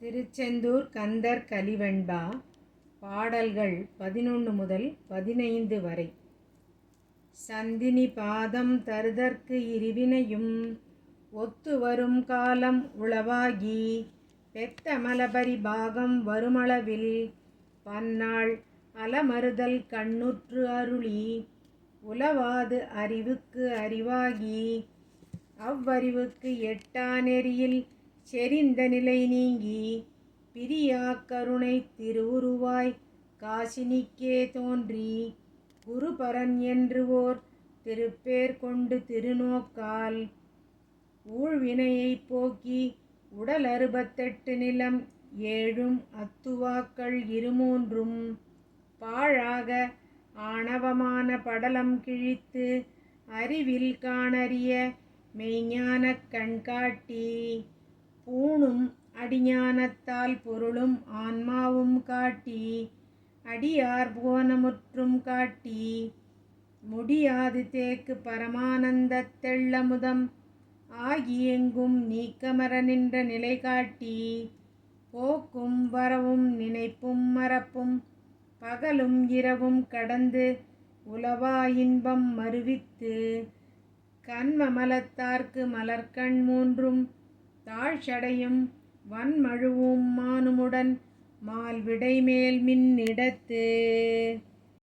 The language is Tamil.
திருச்செந்தூர் கந்தர் கலிவெண்பா பாடல்கள் பதினொன்று முதல் பதினைந்து வரை. சந்தினி பாதம் தருதற்கு இருவினையும் ஒத்து வரும் காலம் உளவாகி பெத்த மலபரி பாகம் வருமளவில் பன்னாள் அலமறுதல் கண்ணுற்று அருளி உலவாது அறிவுக்கு அறிவாகி அவ்வறிவுக்கு எட்டா நெறியில் செறிந்த நிலை நீங்கி பிரியா கருணை திருவுருவாய் காசினிக்கே தோன்றி குருபரன் என்று ஓர் திருப்பேர் கொண்டு திருநோக்கால். ஊழ்வினையைப் போக்கி உடல் அறுபத்தெட்டு நிலம் ஏழும் அத்துவாக்கள் இருமூன்றும். பாழாக ஆணவமான படலம் கிழித்து அறிவில் காணறிய மெய்ஞானக் கண்காட்டி. பூணும் அடிஞானத்தால் பொருளும் ஆன்மாவும் காட்டி அடியார் புவனமுற்றும் காட்டி முடியாது தேக்கு பரமானந்த தெள்ளமுதம் ஆகி எங்கும் நீக்கமர நின்ற நிலை காட்டி போக்கும் வரவும் நினைப்பும் மறப்பும் பகலும் இரவும் கடந்து உலவா இன்பம் மறுவித்து கண்மமலத்தார்க்கு மலர்கண் மூன்றும் தாழ்ச்சடையும் வன்மழுவும் மானுமுடன் மால்விடை மேல் மின்னிடத்து.